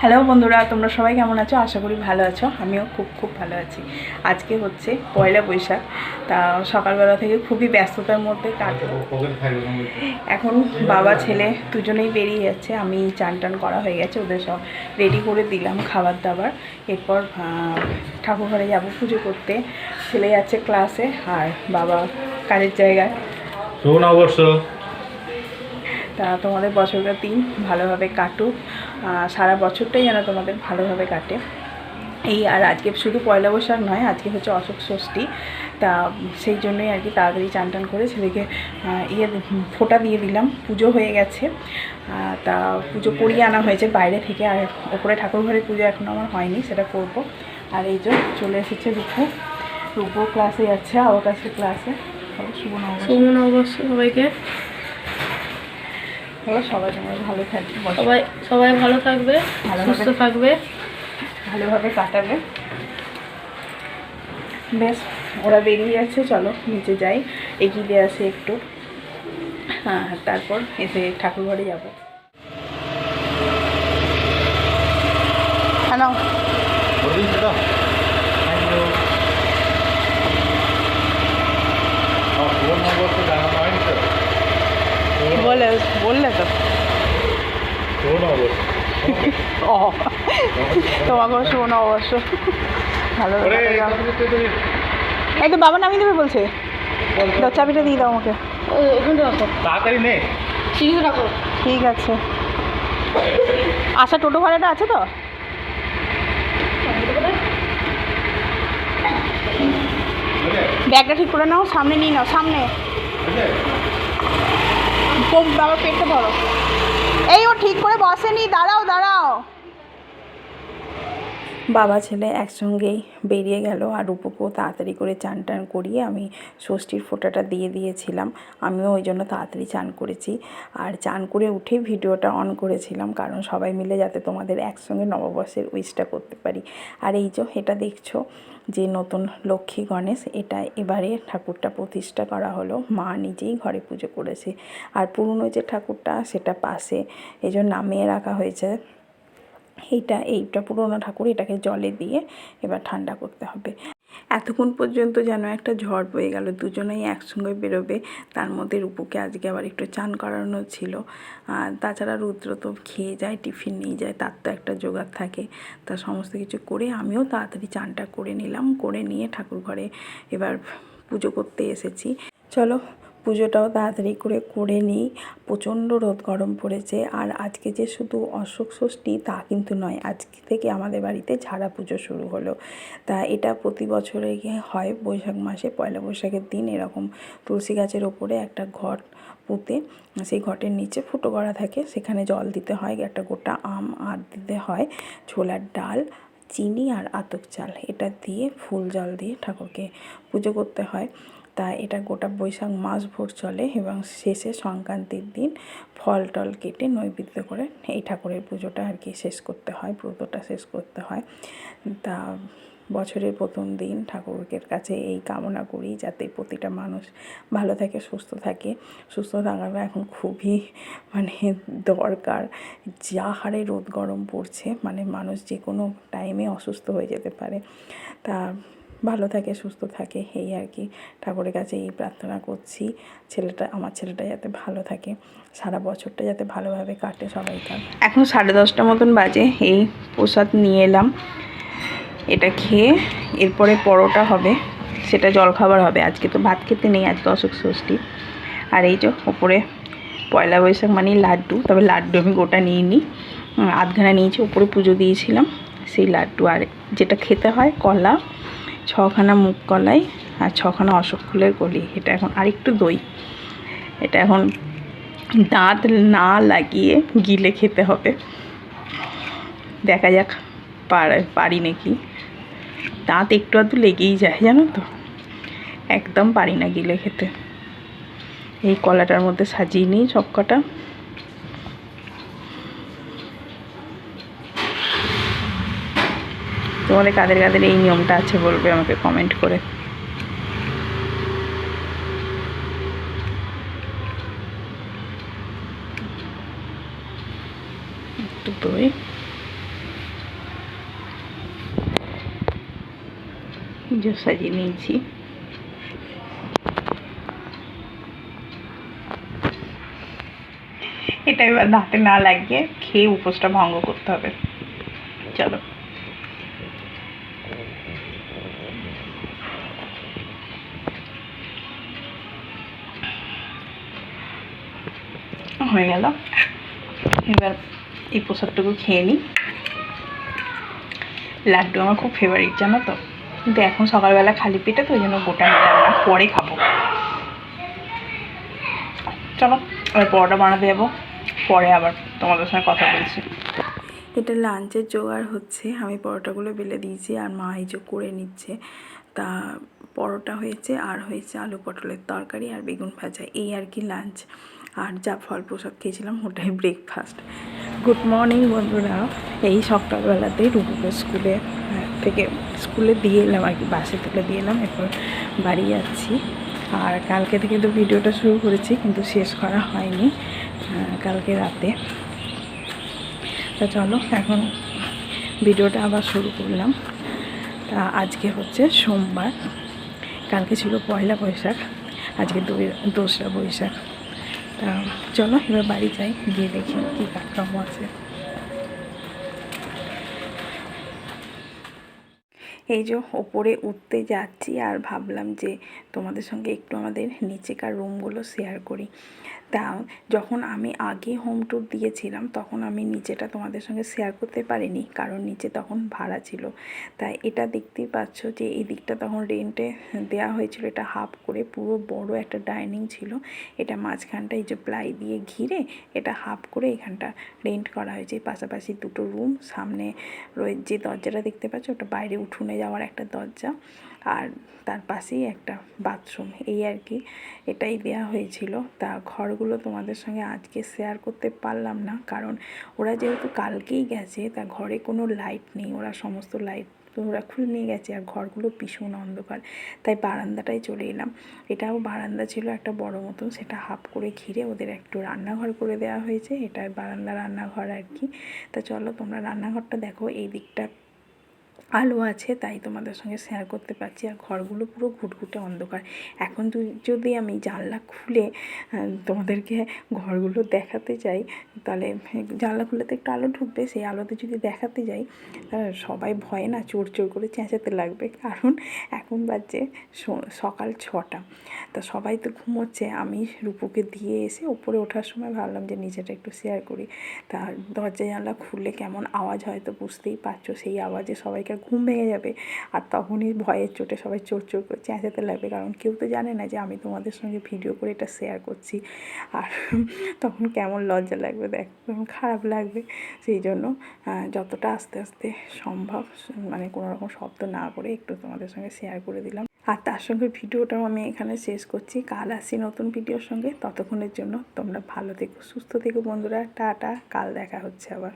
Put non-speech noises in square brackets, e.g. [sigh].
Hello বন্ধুরা তোমরা সবাই কেমন আছো? আশা করি ভালো আছো। আমিও খুব খুব ভালো আছি। আজকে হচ্ছে পয়লা বৈশাখ। তা সকালবেলা থেকে খুবই ব্যস্ততার মধ্যে কাটলো এখন বাবা ছেলে দুজনেই বেরিয়ে যাচ্ছে। আমি চান টান করা হয়ে গেছে ওদের সব রেডি করে দিলাম খাবার দাবার এরপর ঠাকুর ঘরে যাব পুজো করতে। ছেলে যাচ্ছে ক্লাসে আর বাবা কাজের জায়গায়। শোন অবশ্য তা তোমাদের বছরটা দিন ভালোভাবে কাটুক। সারা বছরটাই যেন তোমাদের ভালোভাবে কাটে। এই আর আজকে শুধু পয়লা বৈশাখ নয়, আজকে হচ্ছে অশোক ষষ্ঠী। তা সেই জন্যই আর কি তাড়াতাড়ি চান টান করে ছেলেকে ইয়ে ফোঁটা দিয়ে দিলাম। পুজো হয়ে গেছে। তা পুজো করিয়ে আনা হয়েছে বাইরে থেকে। আর ওপরে ঠাকুর ঘরে পুজো এখনও আমার হয়নি, সেটা করব। আর এই যে চলে এসেছে রূপু। রূপু ক্লাসে যাচ্ছে আবকাশের ক্লাসে শুভ নববর্ষ সবাইকে। হলো সবাই তোমরা ভালো থাকবে সবাই সবাই ভালো থাকবে ভালো সুস্থ থাকবে। ভালোভাবে কাটাবে। বেশ ওরা বেরিয়ে যাচ্ছে চলো নিচে যাই এগিয়ে আসে একটু। হ্যাঁ তারপর এসে ঠাকুর ঘরে যাব হ্যালো বলে বললে তো। ও [laughs] তোমাকেও শোনো অবশ্য। ভালো এই তো বাবা নামিয়ে দেবে বলছে। দাও চাবিটা দিয়ে দাও আমাকে। ও- তাড়াতাড়ি নে। ঠিক আছে। আশা টোটো ভাড়াটা আছে তো? ব্যাগটা ঠিক করে নাও সামনে নিয়ে নাও সামনে। বাবার পেটটা ধরো। এই ও ঠিক করে বসেনি দাঁড়াও দাঁড়াও। বাবা ছেলে একসঙ্গেই বেরিয়ে গেল আর রূপকেও তাড়াতাড়ি করে চান টান করিয়ে আমি ষষ্ঠীর ফোঁটাটা দিয়ে দিয়েছিলাম। আমিও ওই জন্য তাড়াতাড়ি চান করেছি। আর চান করে উঠেই ভিডিওটা অন করেছিলাম কারণ সবাই মিলে যাতে তোমাদের একসঙ্গে নববর্ষের উইশটা করতে পারি। আর এই যে এটা দেখছ যে নতুন লক্ষ্মী গণেশ, এটা এবারে ঠাকুরটা প্রতিষ্ঠা করা হলো। মা নিজেই ঘরে পুজো করেছে। আর পুরনো যে ঠাকুরটা, সেটা পাশে এই নামিয়ে রাখা হয়েছে এইটা এইটা, পুরোনো ঠাকুর এটাকে জলে দিয়ে এবার ঠান্ডা করতে হবে। এতক্ষণ পর্যন্ত যেন একটা ঝড় বয়ে গেল, দুজনেই একসঙ্গে বেরোবে, তার মধ্যে রূপুকে আজকে আবার একটু চান করানো ছিল। আর তাছাড়া রুদ্র তো খেয়ে যায়, টিফিন নিয়ে যায়, তার তো একটা জোগাড় থাকে। তা সমস্ত কিছু করে আমিও তাড়াতাড়ি চানটা করে নিলাম, করে নিয়ে ঠাকুর ঘরে এবার পুজো করতে এসেছি। চলো পুজোটাও তাড়াতাড়ি করে করে নিই। প্রচণ্ড রোদ গরম পড়েছে। আর আজকে যে শুধু অশোক ষষ্ঠী তা কিন্তু নয়, আজকে থেকে আমাদের বাড়িতে ঝাড়া পুজো শুরু হলো। তা এটা প্রতি বছরে হয়, বৈশাখ মাসে, পয়লা বৈশাখের দিন এরকম তুলসী গাছের ওপরে একটা ঘট পুঁতে, সেই ঘটের নিচে ফুটো করা থাকে, সেখানে জল দিতে হয়, একটা গোটা আম আর দিতে হয়, ছোলার ডাল, চিনি আর আতপ চাল। এটা দিয়ে ফুল জল দিয়ে ঠাকুরকে পুজো করতে হয়। তা এটা গোটা বৈশাখ মাস ভোর চলে এবং শেষে সংক্রান্তির দিন ফল টল কেটে নৈবেদ্য করে এই ঠাকুরের পুজোটা আর কি শেষ করতে হয়, ব্রতটা শেষ করতে হয়। তা বছরের প্রথম দিন ঠাকুরের কাছে এই কামনা করি যাতে প্রতিটা মানুষ ভালো থাকে, সুস্থ থাকে। সুস্থ থাকাটা এখন খুবই মানে দরকার। যা হারে রোদ গরম পড়ছে মানে মানুষ যে কোনো টাইমে অসুস্থ হয়ে যেতে পারে। তা ভালো থাকে, সুস্থ থাকে, এই আর কি। ঠাকুরের কাছে এই প্রার্থনা করছি, ছেলেটা, আমার ছেলেটা যাতে ভালো থাকে, সারা বছরটা যাতে ভালোভাবে কাটে সবাই সবাইকার। এখন সাড়ে দশটা মতন বাজে, এই প্রসাদ নিয়ে এলাম। এটা খেয়ে এরপরে পরোটা হবে, সেটা জলখাবার হবে। আজকে তো ভাত খেতে নেই, আজকে অশোক ষষ্ঠী। আর এই যে ওপরে পয়লা বৈশাখ মানে লাড্ডু, তবে লাড্ডু আমি গোটা নিয়ে নিই আধখানা নিয়েছি, ওপরে পুজো দিয়েছিলাম, সেই লাড্ডু। আর যেটা খেতে হয়, কলা ছখানা মুখ কলাই আর ছখানা অশোক ফুলের কলি। এটা এখন আরেকটু দই। এটা এখন দাঁত না লাগিয়ে গিলে খেতে হবে। দেখা যাক, পার নাকি? দাঁত একটু আধটু লেগেই যায়, জানো তো? একদম পারি না গিলে খেতে। এই কলাটার মধ্যে সাজিয়ে নিই সব তোমাদের কাদের কাদের এই নিয়মটা আছে বলবে আমাকে কমেন্ট করে। সাজিয়ে নিয়েছি। এটা এবার দাঁতে না লাগিয়ে খেয়ে উপোসটা ভঙ্গ করতে হবে। চলো। হয়ে গেল। এবার এই প্রসাদটুকু খেয়ে নিই। লাড্ডু আমার খুব ফেভারিট জানো তো? কিন্তু এখন সকালবেলা খালি পেটে, তো ওই জন্য গোটা না, পরে খাব। চলো, এবার পরোটা বানাতে যাব। পরে আবার তোমাদের সঙ্গে কথা বলছি। এটা লাঞ্চের জোগাড় হচ্ছে। আমি পরোটাগুলো বেলে দিয়েছি আর মা এই যে করে নিচ্ছে। তা পরোটা হয়েছে, আর হয়েছে আলু পটলের তরকারি আর বেগুন ভাজা। এই আর কি লাঞ্চ। আর যা ফল প্রসাদ খেয়েছিলাম ওটাই ব্রেকফাস্ট গুড মর্নিং বন্ধুরা। এই সকালবেলাতে রূপকে স্কুলে থেকে স্কুলে দিয়ে এলাম আর কি, বাসে তুলে দিয়ে এলাম, এরপর বাড়ি যাচ্ছি। আর কালকে থেকে তো ভিডিওটা শুরু করেছি, কিন্তু শেষ করা হয়নি কালকে রাতে। তা চলো, এখন ভিডিওটা আবার শুরু করলাম। তা আজকে হচ্ছে সোমবার। কালকে ছিল পয়লা বৈশাখ, আজকে দোসরা বৈশাখ। চলো এবার বাড়ি যাই গিয়ে দেখি কী কাজকর্ম আছে। এই যে ওপরে উঠতে যাচ্ছি আর ভাবলাম যে তোমাদের সঙ্গে একটু আমাদের নিচেকার রুমগুলো শেয়ার করি। তা যখন আমি আগে হোম ট্যুর দিয়েছিলাম, তখন আমি নিচেটা তোমাদের সঙ্গে শেয়ার করতে পারিনি, কারণ নিচে তখন ভাড়া ছিল। তাই এটা দেখতেই পাচ্ছ যে এই দিকটা তখন রেন্টে দেওয়া হয়েছিল, এটা হাফ করে পুরো বড় একটা ডাইনিং ছিল। এটা মাঝখানটা এই যে প্লাই দিয়ে ঘিরে এটা হাফ করে এখানটা রেন্ট করা হয়েছে। পাশাপাশি দুটো রুম সামনে রয়ে যে দরজাটা দেখতে পাচ্ছ, ওটা বাইরে উঠোনে যাওয়ার একটা দরজা আর তার পাশেই একটা বাথরুম। এই আর কি। এটাই দেয়া হয়েছিল। তা ঘরগুলো তোমাদের সঙ্গে আজকে শেয়ার করতে পারলাম না। কারণ ওরা যেহেতু কালকেই গেছে, তা ঘরে কোনো লাইট নেই। ওরা সমস্ত লাইট ওরা খুলে নিয়ে গেছে আর ঘরগুলো ভীষণ অন্ধকার। তাই বারান্দাটাই চলে এলাম। এটাও বারান্দা ছিল একটা বড় মতন। সেটা হাফ করে ঘিরে ওদের একটু রান্নাঘর করে দেওয়া হয়েছে। এটা বারান্দা রান্নাঘর আর কি। তা চলো তোমরা রান্নাঘরটা দেখো। এই দিকটা আলো আছে, তাই তোমাদের সঙ্গে শেয়ার করতে পারছি। আর ঘরগুলো পুরো ঘুটঘুটে অন্ধকার। এখন যদি- আমি জানলা খুলে তোমাদেরকে ঘরগুলো দেখাতে যাই, তাহলে জানলা খুলে তো একটু আলো ঢুকবে। সেই আলোতে যদি দেখাতে যাই সবাই ভয়ে না চোর চোর করে চেঁচাতে লাগবে। কারণ এখন বাজছে সকাল ছটা। তা সবাই তো ঘুমোচ্ছে। আমি রূপুকে দিয়ে এসে ওপরে ওঠার সময় ভাবলাম যে নিচেটা একটু শেয়ার করি। তা দরজা জানলা খুললে কেমন আওয়াজ হয় তো বুঝতেই পারছ। সেই আওয়াজে সবাইকার ঘুম ভেঙে যাবে। আর তখনই ভয়ের চোটে সবাই চোর চোর করে চেঁচাতে লাগবে। কারণ কেউ তো জানে না যে আমি তোমাদের সঙ্গে ভিডিও করে এটা শেয়ার করছি। আর [laughs] তখন কেমন লজ্জা লাগবে দেখ, তখন খারাপ লাগবে। সেই জন্য যতটা আস্তে আস্তে সম্ভব মানে কোনো রকম শব্দ না করে একটু তোমাদের সঙ্গে শেয়ার করে দিলাম। আর তার সঙ্গে ভিডিওটাও আমি এখানে শেষ করছি। কাল আসি নতুন ভিডিওর সঙ্গে। ততক্ষণের জন্য তোমরা ভালো থেকো, সুস্থ থেকো বন্ধুরা। টাটা, কাল দেখা হচ্ছে আবার।